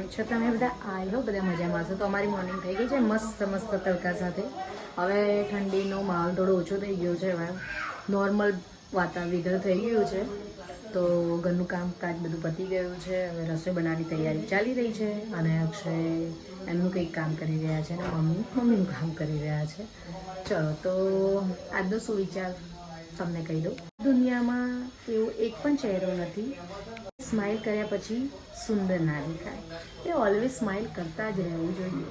કેમ છો તમે બધા? આઈ બધા મજામાં છો તો અમારી મોર્નિંગ થઈ ગઈ છે મસ્ત મસ્ત તડકા સાથે. હવે ઠંડીનો માહોલ થોડો ઓછો થઈ ગયો છે. હવે નોર્મલ વાતાવરણ વિધર થઈ ગયું છે. તો ઘરનું કામકાજ બધું પતી ગયું છે. હવે રસોઈ બનાવવાની તૈયારી ચાલી રહી છે. અને અક્ષય એમનું કંઈક કામ કરી રહ્યા છે અને મમ્મી. મમ્મીનું કામ કરી રહ્યા છે. ચલો, તો આજનો શું વિચાર તમને કહી દઉં? દુનિયામાં એવો એક પણ ચહેરો નથી. સ્માઇલ કર્યા પછી સુંદર ના દેખાય એ ઓલવેઝ સ્માઇલ કરતા જ રહેવું જોઈએ.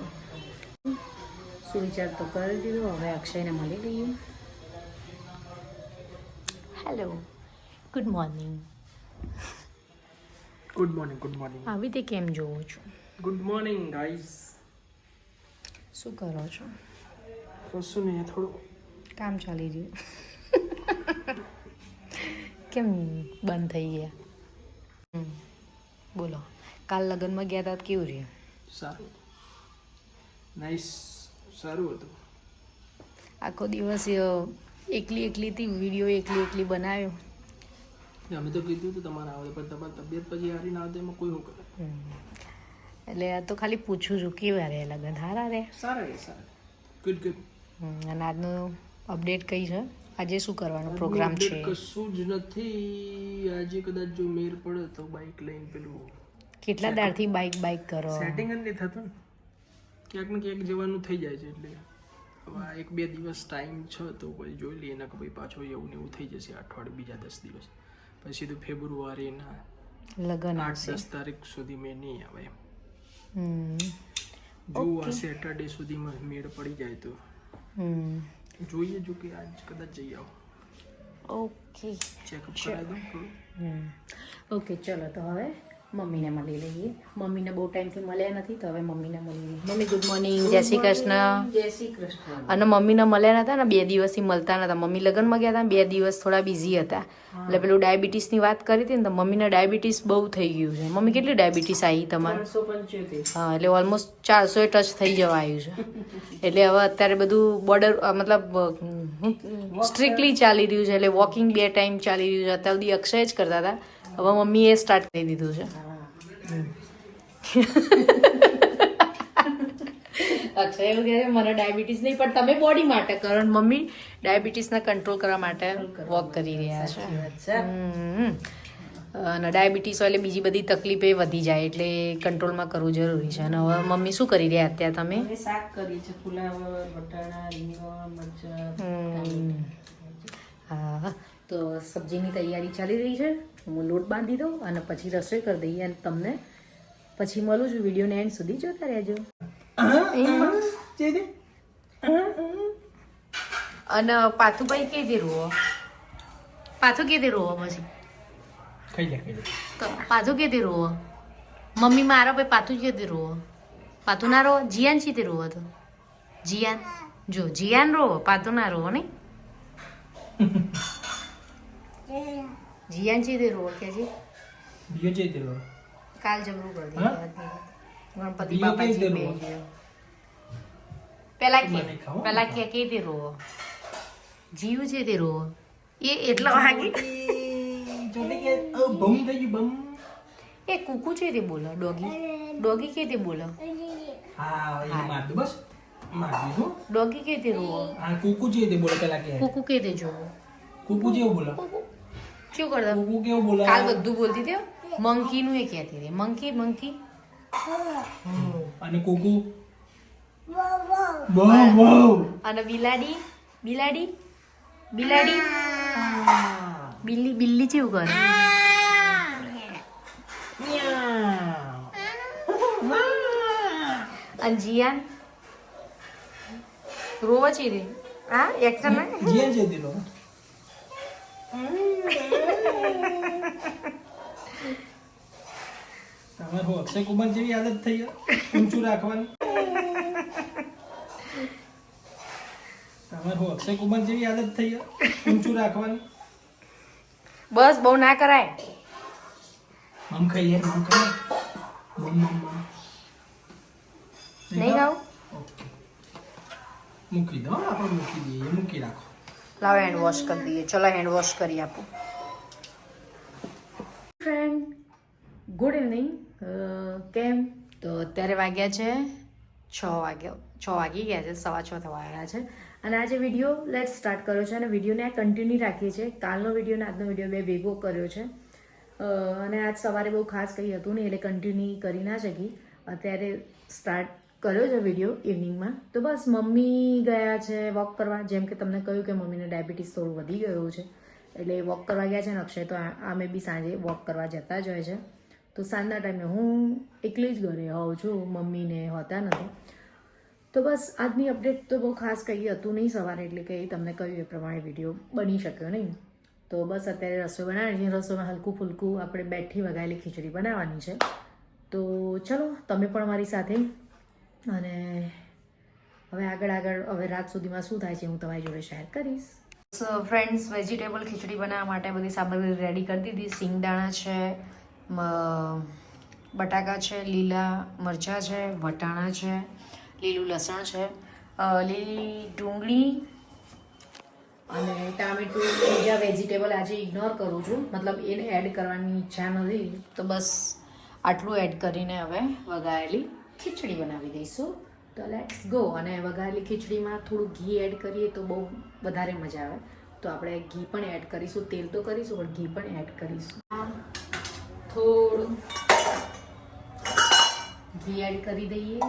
સુવિચાર તો કરી દીધો હવે અક્ષયને મળી લઈએ hello good morning good morning good morning આવી તે કેમ જોવો છો? ગુડ મોર્નિંગ ગાઈસ શું કરો છો? કશું નહીં થોડું કામ ચાલી રહ્યું. કેમ બંધ થઈ ગયા? બોલો. કાલ લગ્નમાં ગયા હતા કેવું રહ્યું? સારું. નાઈસ સારું હતું. આખો દિવસ એકલી એકલી એકલીથી વીડિયો એકલી એકલી બનાવ્યો. અમે તો કીધું હતું તમારે આવે પણ તમારી તબિયત પછી હારી ના આવે એમાં કોઈ કરે એટલે આ તો ખાલી પૂછું છું કેવા રહે લગ્ન? હારા રહે સારા રે સારા ગુડ ગુડ અને આજનું અપડેટ કઈ છે? આજે શું કરવાનો પ્રોગ્રામ છે? કશું જ નથી. આજે કદાચ જો મેર પડે તો બાઇક લઈને પેલું કેટલા દાડથી બાઇક બાઇક કરો? સેટિંગ જ નહીં થતું ને. ક્યાંક ને ક્યાંક જવાનું થઈ જાય છે એટલે. હવે એક બે દિવસ ટાઈમ છે તો પછી જોઈ લઈએ કે ભાઈ પાછો એવું ને એવું થઈ જશે અઠવાડિયું બીજા દસ દિવસ. પછી સીધું ફેબ્રુઆરીના લગ્ન આઠ દસ તારીખ સુધી મેં નહીં આવે એમ. જો આ સેટરડે સુધીમાં મેળ પડી જાય તો. હમ. જોઈએ જો કે આજ કદાચ જઈ આવો. ઓકે ચેકઅપ કરાવી દઉં ઓકે ચલો તો હવે મમ્મીને મળી લઈએ. મમ્મીને બહુ ટાઈમથી મળ્યા નથી તો હવે મમ્મીને મળી લઈએ. મમ્મી ગુડ મોર્નિંગ જય શ્રી કૃષ્ણ. જય શ્રી કૃષ્ણ. અને મમ્મીને મળ્યા નતા ને બે દિવસથી મળતા નતા. મમ્મી લગ્નમાં ગયા હતા બે દિવસ થોડા બિઝી હતા. એટલે પેલું ડાયાબિટીસની વાત કરી હતી ને તો મમ્મીને ડાયાબિટીસ બહુ થઈ ગયું છે. મમ્મી કેટલી ડાયાબિટીસ આવી તમારે? હા એટલે ઓલમોસ્ટ ચારસો ટચ થઈ જવા આવ્યું છે. એટલે હવે અત્યારે બધું બોર્ડર મતલબ સ્ટ્રિક્ટલી ચાલી રહ્યું છે. એટલે વોકિંગ બે ટાઈમ ચાલી રહ્યું છે. અત્યાર સુધી અક્ષય જ કરતા હતા. હવે મમ્મીએ સ્ટાર્ટ કરી દીધું છે. અક્ષય એવું કહે મને ડાયાબિટીસ નહીં પણ તમે બોડી માટે કારણ મમ્મી ડાયાબિટીસને કંટ્રોલ કરવા માટે વોક કરી રહ્યા છે. અને ડાયાબિટીસ હોય એટલે બીજી બધી તકલીફ એ વધી જાય એટલે કંટ્રોલમાં કરવું જરૂરી છે. અને હવે મમ્મી શું કરી રહ્યા અત્યારે તમે? શાક કરી છે ફુલાવર બટાણા રીંગણ મરચાં હા. તો સબ્જીની તૈયારી ચાલી રહી છે? હું લોટ બાંધી દઉં અને પછી રસોઈ કરી દઈએ અને તમને પછી મળું છું વિડીયોને એન્ડ સુધી જોતા રહેજો. અને પાથુભાઈ કે દે રોવો? પાથું કે દે રોવો પછી? ખાઈ લે ખાઈ લે. તો કે દે રોવો? મમ્મી મારો ભાઈ પાથું કે દે રોવો? પાથું ના રોવો? જીયાન છે તે રોવો તો? જીયાન? જો જીયાન રોવો પાથું ના રોવો નહીં? છે બીજો છે તેલો કાલ જબરું કરી દે હા? ગણપતિ બીજો બાપાજી કઈ બે ગયો પેલા કે મને ખાઓ. પેલા કે કે તે રો જીવ છે રોવો. એ એટલો વાગી? જોડે કે બમ થઈ ગયું બમ. એ કુકુ છે તે બોલો ડોગી. ડોગી કે તે બોલો? હા એ માર દો બસ. માર દીધું ડોગી કે તે રોવો? આ કુકુ જે તે બોલે પેલા કે. કુકુ કે તે જોવો? કુકુ જેવું બોલે. શું કરતા? કુકુ કેવું બોલા કાલ બધું બોલતી હતી મંકી નું એ કહેતી હતી. Monkey monkey. અને કુકુ? બહુ બહુ અને બિલાડી? બિલાડી? બિલાડી? બિલ્લી બિલ્લી જેવું કરે. અને જીયાન? રોવા છે રે. હા એક્ટર ના. જીયાન છે તમારે હું અક્ષય કુમાર જેવી આદત થઈ ગયો ઊંચું રાખવાની? તમારે હું અક્ષય કુમાર જેવી આદત થઈ ગયો ઊંચું રાખવાની? બસ બહુ ના કરાય. મમ ખાઈ લે મમ ખાઈ મમ મમ મમ. નહીં ખાવ? મૂકી દો આપણે મૂકી દઈએ મૂકી રાખો. લાવો હેન્ડ વોશ કરી દઈએ. ચલો હેન્ડ વોશ કરી આપું. ફ્રેન્ડ ગુડ ઇવનિંગ કેમ? તો અત્યારે વાગ્યા છે છ વાગ્યા છ વાગી ગયા છે સવા છ થવા આવ્યા છે. અને આજે વીડિયો લેટ સ્ટાર્ટ કર્યો છે અને વિડીયોને આ કન્ટિન્યુ રાખીએ છીએ. કાલનો વીડિયો અને આજનો વીડિયો બે ભેગો કર્યો છે. અને આજ સવારે બહુ ખાસ કંઈ હતું નહીં એટલે કન્ટિન્યુ કરી ના શકી. અત્યારે સ્ટાર્ટ કર્યો છે વીડિયો ઇવનિંગમાં તો બસ મમ્મી ગયા છે વોક કરવા. જેમ કે તમને કહ્યું કે મમ્મીને ડાયાબિટીસ થોડું વધી ગયું છે. એટલે વોક કરવા ગયા છે ને અક્ષય, તો અમે બી સાંજે વોક કરવા જતા જ હોય છે. તો સાંજના ટાઈમે હું એકલી જ ઘરે હોઉં છું. મમ્મીને હોતા નથી. તો બસ આજની અપડેટ તો બહુ ખાસ કંઈ હતું નહીં સવારે. એટલે કે તમને કહ્યું એ પ્રમાણે વીડિયો બની શક્યો નહીં. તો બસ અત્યારે રસોઈ બનાવી છે. રસોઈમાં હલકું ફૂલકું આપણે બેઠી વગાયેલી ખીચડી બનાવવાની છે. તો ચલો, તમે પણ મારી સાથે અને હવે આગળ આગળ હવે રાત સુધીમાં શું થાય છે હું તમારી જોડે શેર કરીશ. ફ્રેન્ડ્સ વેજીટેબલ ખીચડી બનાવવા માટે બધી સામગ્રી રેડી કરી દીધી. સિંગદાણા છે બટાકા છે, લીલા મરચાં છે, વટાણા છે, લીલું લસણ છે લીલી ડુંગળી અને ટામેટું બીજા વેજીટેબલ આજે ઇગ્નોર કરું છું. મતલબ એને એડ કરવાની ઈચ્છા નથી. તો બસ આટલું એડ કરીને હવે વઘાયેલી ખીચડી બનાવી દઈશું. તો લેટ્સ ગો અને વઘારેલી ખીચડીમાં થોડું ઘી એડ કરીએ તો બહુ વધારે મજા આવે. તો આપણે ઘી પણ એડ કરીશું. તેલ તો કરીશું, પણ ઘી પણ એડ કરીશું. થોડું ઘી એડ કરી દઈએ.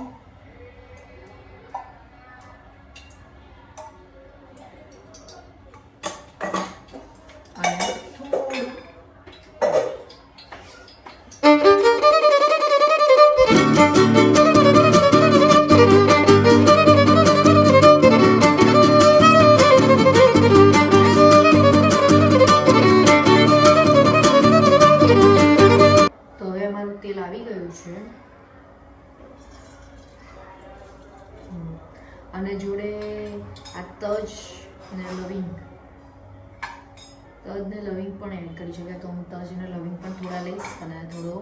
તજ ને લવિંગ પણ એડ કરી શકાય તો હું તજ અને લવિંગ પણ થોડા લઈશ અને થોડો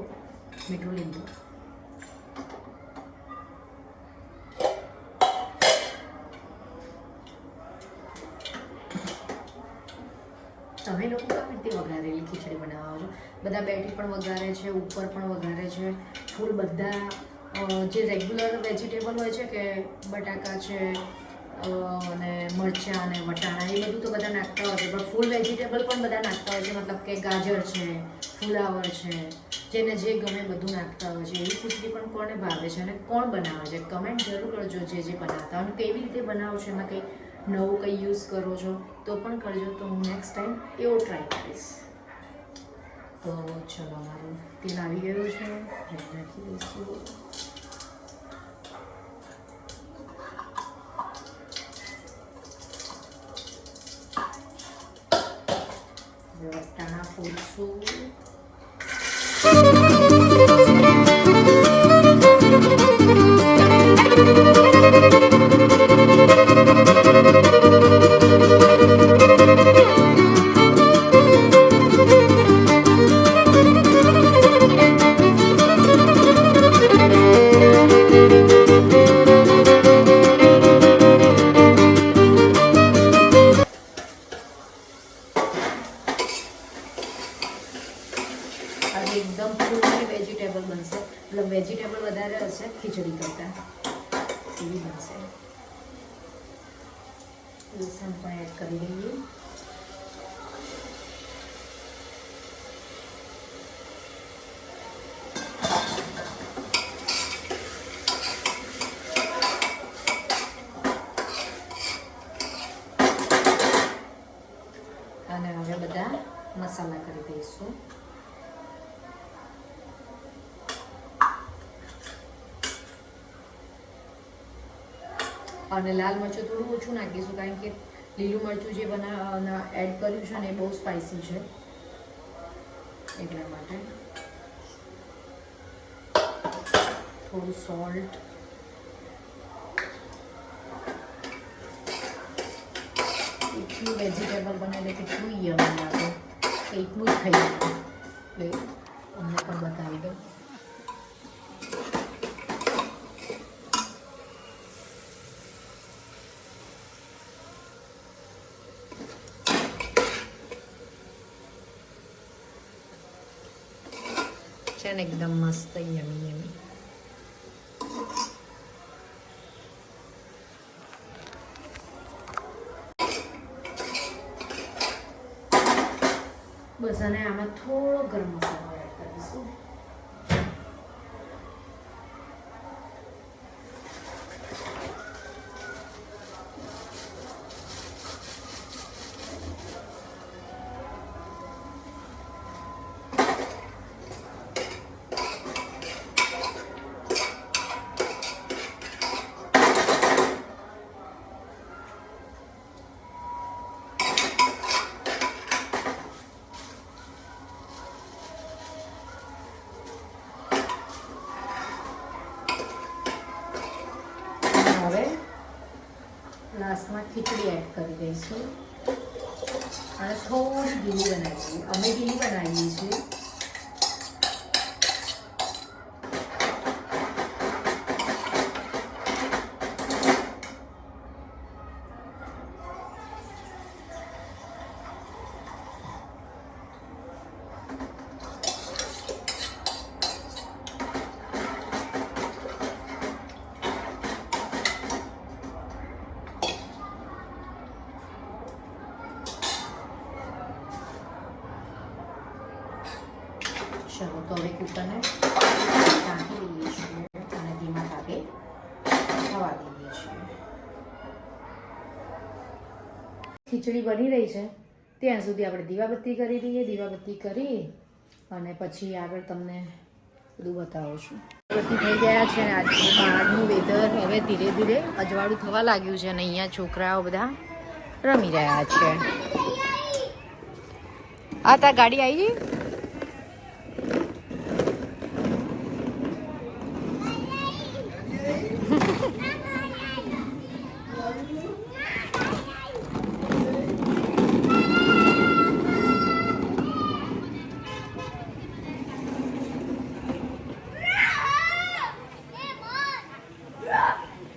મીઠું લીંબુ તમે લોકો કેવી રીતે વઘારેલી ખીચડી બનાવો છો? બધા બેટી પણ વઘારે છે, ઉપર પણ વઘારે છે. ફૂલ બધા જે રેગ્યુલર વેજીટેબલ હોય છે કે બટાકા છે અને મરચાં અને વટાણા, એ બધું તો બધા નાખતા હોય છે. પણ ફૂલ વેજીટેબલ પણ બધા નાખતા હોય છે. મતલબ કે ગાજર છે, ફુલાવર છે, જેને જે ગમે બધું નાખતા હોય છે. એવી ખીચડી પણ કોને ભાવે છે અને કોણ બનાવે છે? કમેન્ટ જરૂર કરજો જે જે બનાવતા. અને કેવી રીતે બનાવો છો? એમાં કંઈ નવું કંઈ યુઝ કરો છો? તો પણ કરજો. તો હું નેક્સ્ટ ટાઈમ એવો ટ્રાય કરીશ. તો ચલો, મારું તેલ આવી ગયું છે. વટાણા ફોડશું અને હવે બધા મસાલા કરી દઈશું. અને લાલ મરચું થોડું ઓછું નાખીશું, કારણ કે લીલું મરચું જે બના એડ કર્યું છે ને એ બહુ સ્પાઇસી છે. એટલા માટે થોડું સોલ્ટ એટલું વેજીટેબલ બને એટલે કેટલું યમ લાગે એટલું જ ખાઈ એટલે અમને પણ બતાવી દઉં છે ને એકદમ મસ્ત યમી યમી બસ અને આમાં થોડો ગરમ મસાલો એડ કરીશું અને હવે લાસ્ટમાં ખીચડી એડ કરી દઈશું. અને થોડી ગીલી બનાવીએ અમે ગીલી બનાવીએ છીએ ચલો હવે ઢાંકી દઈએ છીએ અને ધીમા તાપે થવા દઈએ છીએ ખીચડી બની રહી છે. ત્યાં સુધી આપણે દીવાબત્તી કરી દઈએ, દીવાબત્તી કરી અને પછી આગળ તમને બધું બતાવું છું દીવાબત્તી થઈ ગયા છે અને આજે બહારનું વેધર હવે ધીરે ધીરે અજવાળું થવા લાગ્યું છે અને અહીંયા છોકરાઓ બધા રમી રહ્યા છે. આ તા ગાડી આવી ગઈ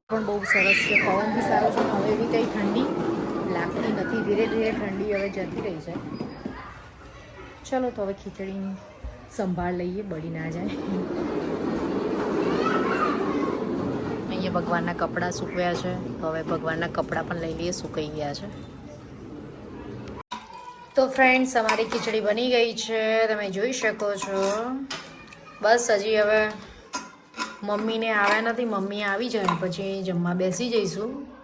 પણ બહુ સરસ છે પવન બી સારો છે હવે એવી કંઈ ઠંડી લાગતી નથી ધીરે ઠંડી હવે જતી રહી છે. ચલો તો હવે ખીચડીની સંભાળ લઈએ, બળી ના જાય. અહીંયા ભગવાનના કપડાં સૂકવ્યા છે. તો હવે ભગવાનના કપડાં પણ લઈ લઈએ, સુકાઈ ગયા છે. તો ફ્રેન્ડ્સ અમારી ખીચડી બની ગઈ છે. તમે જોઈ શકો છો. બસ હજી હવે મમ્મીને આવ્યા નથી. મમ્મી આવી જાય પછી જમવા બેસી જઈશું.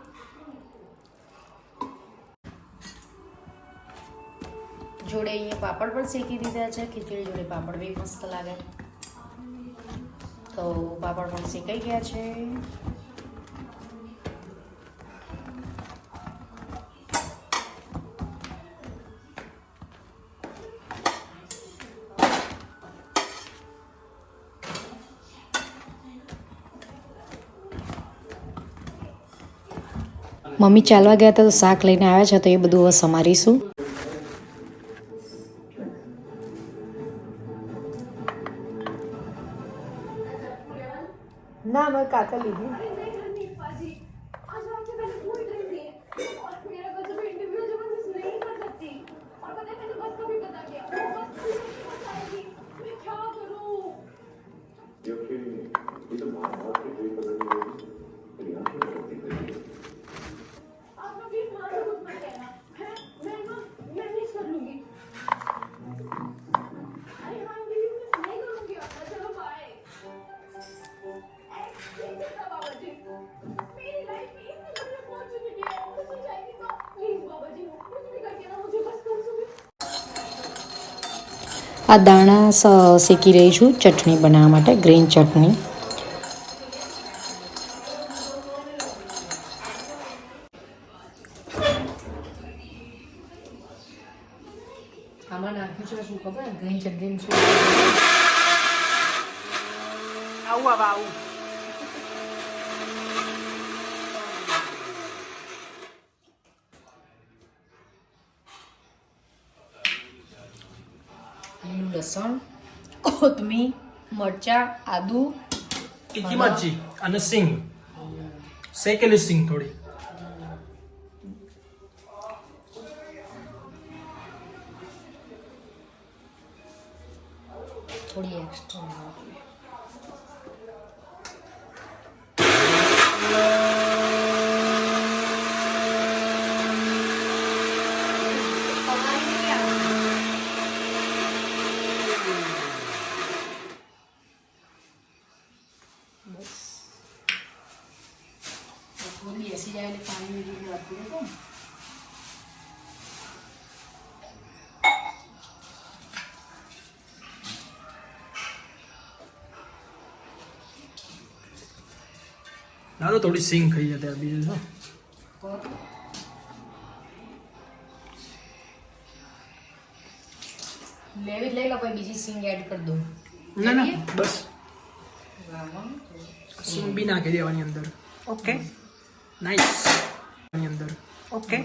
જોડે અહીંયા પાપડ પણ શેકી દીધા છે, ખીચડી જોડે પાપડ બી મસ્ત લાગે. તો પાપડ પણ શેકાઈ ગયા છે. મમ્મી ચાલવા ગયા હતા તો શાક લઈને આવ્યા છે, તો એ બધું હવે સમારીશું. Mm-hmm. આ દાણા સ- શેકી રહી છું ચટણી બનાવવા માટે ગ્રીન ચટણી. આમાં નાખ્યું છે શું ખબર? ગ્રીન ચટણી શું? આવું આવા આવું લીલું લસણ કોથમીર મરચાં આદુ. તીખી મરચી અને સિંગ. શેકેલી સિંગ થોડી. થોડી એક્સ્ટ્રા થોડી બેસી જાય એટલે પાણી જેવું આપી દેતો ને ના તો થોડી સિંગ ખાઈ જાય ત્યારે બીજું શું? લેવી જ લઈ લો પછી બીજી સિંગ એડ કરી દઉં. ના ના બસ. સિંગ બી નાખી દેવાની અંદર. ઓકે નાઈસની અંદર. ઓકે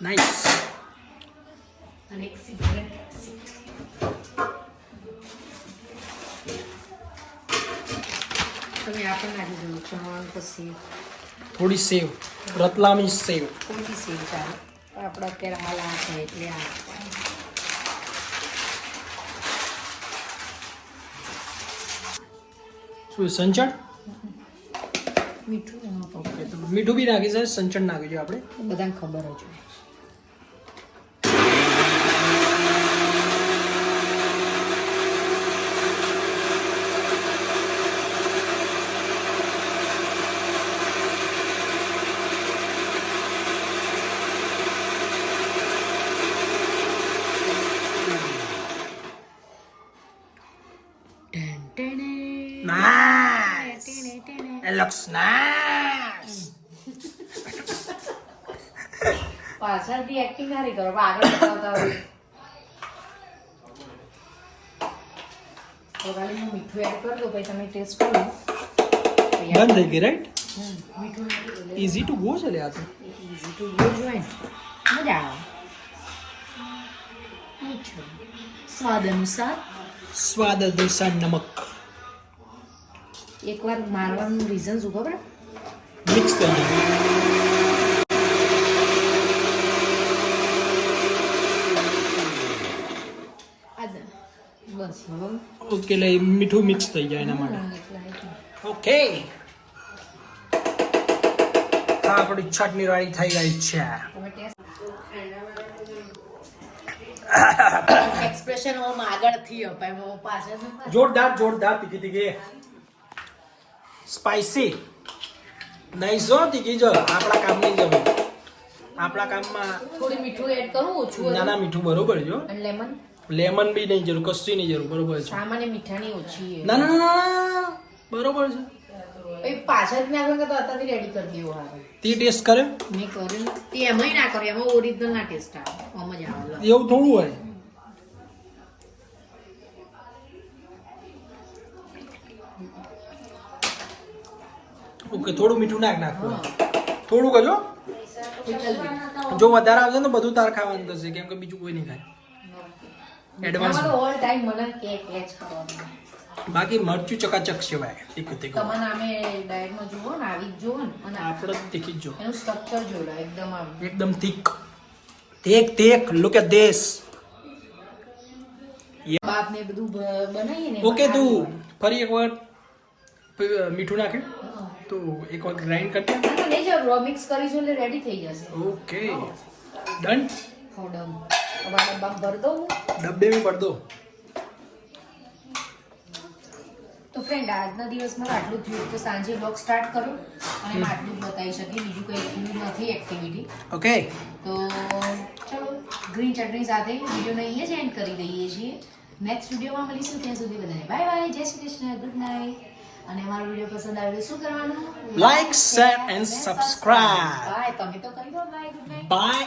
નાઈસ તમે આ પણ નાખી દો ચણ પછી થોડી સેવ રતલામી સેવ કોઈ બી સેવ ચાલે આપણે અત્યારે હાલ આ છે એટલે આ શું સંચળ મીઠું હા, તો ઓકે તો મીઠું બી નાખી છે સંચળ નાખી છે આપણે બધાને ખબર જ હોય પાછળથી એક્ટિંગ ના કરો. આગળ બતાવતા હોય. તો ખાલી હું મીઠું એડ કરી દઉં પછી તમે ટેસ્ટ કરો. બંધ થઈ ગઈ રાઈટ મીઠું ઇઝી ટુ ગો છે લે આ તો ઇઝી ટુ ગો હોય મજા આવે. સ્વાદ અનુસાર. સ્વાદ અનુસાર નમક. એકવાર મારવાનું રીઝન શું ખબર મિક્સ થઈ જાય આ જ. બસ હવે ઓકે એટલે મીઠું મિક્સ થઈ જાય એના માટે. ઓકે આપણી ચટણી વાળી થઈ ગઈ છે એક્સપ્રેશન ઓમ આગળથી અપાય હું પાછળ જોરદાર જોરદાર તીખી તીખી સ્પાઈસી નહીં જો તીખી જો આપણા કામની જ હવે આપણા કામમાં થોડી મીઠું એડ કરું ઓછું નાના મીઠું બરોબર જો લેમન લેમન બી નહીં જરૂર કશું નહીં જરૂર બરોબર છે. સામાન્ય મીઠાની ઓછી ના ના ના, બરોબર છે. એ પાછળ મેં આગળ તો અત્યારથી રેડી કરી દેવો હારે. તે ટેસ્ટ કરે? મેં કર્યું. તે એમાંય ના કર્યું એમાં ઓરિજિનલ ના ટેસ્ટ આવે. આમ જ આવે એવું થોડું હોય. ઓકે થોડું મીઠું નાખ નાખવું થોડું. કજો જો વધારે આવશે ને બધું તાર ખાવાનું થશે કેમ કે બીજું કોઈ નહીં ખાય. એડવાન્સ ઓલ ટાઈમ મને કેક જ કરવાનો બાકી મરચું ચકાચક સિવાય તીખું તીખું તમારે આમે ડાયટમાં જુઓ ને આવી જ જુઓ ને અને આપણે તીખી જો એનું સ્ટ્રક્ચર જોડે એકદમ આમ. એકદમ થીક તેક તેક લુક એટ ધીસ બાપ ને બધું બ- બનાવીએ ને ઓકે તું ફરી એક વાર મીઠું નાખે. તો એક વાર ગ્રાઇન્ડ કરતા રો મિક્સ કરીશું એટલે રેડી થઈ જશે. ઓકે ડન થોડમ આ ડબ્બામાં ભરી ડબ્બે में ભર દો. તો ફ્રેન્ડ આજના દિવસમાં આટલું થયું તો સાંજે બ્લોગ સ્ટાર્ટ કરો અને આટલું જ બતાવી શકીએ. બીજું કંઈ થયું નથી એક્ટિવિટી ઓકે તો ચલો ગ્રીન ચટણી સાથે વિડીયોને અહીંયા જ એન્ડ કરી દઈએ છીએ. નેક્સ્ટ વિડીયોમાં મળીશું. ત્યાં સુધી બધાને બાય બાય જય શ્રી કૃષ્ણ. ગુડ નાઇટ અને અમારો વીડિયો પસંદ આવ્યો શું કરવાનું? Like share and subscribe bye તમે તો કહી દો bye good night bye